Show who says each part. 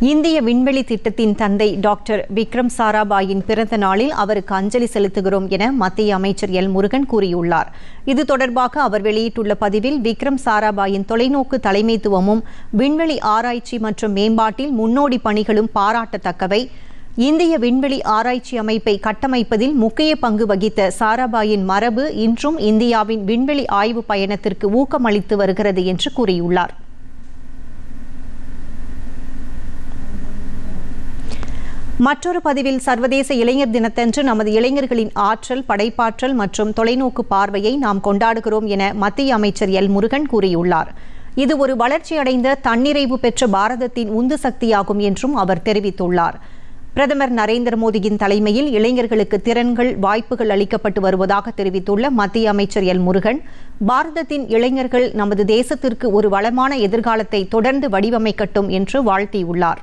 Speaker 1: இந்திய விண்வெளி திட்டத்தின் தந்தை டாக்டர் விக்ரம் சாராபாயின் பிறந்த நாளில் அவருக்கு அஞ்சலி செலுத்துகிறோம் என மத்திய அமைச்சர் எல் முருகன் கூறியுள்ளார். இது தொடர்பாக அவர் வெளியிட்டுள்ள பதிவில் விக்ரம் சாராபாயின் தொலைநோக்கு தலைமைத்துவமும் விண்வெளி ஆராய்ச்சி மற்றும் மேம்பாட்டில் முன்னோடி பணிகளும் பாராட்டத்தக்கவை. இந்திய விண்வெளி ஆராய்ச்சி அமைப்பை கட்டமைப்பதில் முக்கிய பங்கு வகித்த சாராபாயின் மரபு இன்றும் இந்தியாவின் விண்வெளி ஆய்வு பயணத்திற்கு ஊக்கமளித்து வருகிறது என்று கூறியுள்ளார். மற்றொரு பதிவில் சர்வதேச இளைஞர் தினத்தன்று நமது இளைஞர்களின் ஆற்றல் படைப்பாற்றல் மற்றும் தொலைநோக்கு பார்வையை நாம் கொண்டாடுகிறோம் என மத்திய அமைச்சர் எல். முருகன் கூறியுள்ளார். இது ஒரு வளர்ச்சியடைந்த தன்னிறைவு பெற்ற பாரதத்தின் உந்து சக்தியாகும் என்றும் அவர் தெரிவித்துள்ளார். பிரதமர் நரேந்திர மோடியின் தலைமையில் இளைஞர்களுக்கு திறன்கள் வாய்ப்புகள் அளிக்கப்பட்டு வருவதாக தெரிவித்துள்ள மத்திய அமைச்சர் எல். முருகன் பாரதத்தின் இளைஞர்கள் நமது தேசத்திற்கு ஒரு வளமான எதிர்காலத்தை தொடர்ந்து வடிவமைக்கட்டும் என்று வாழ்த்தியுள்ளார்.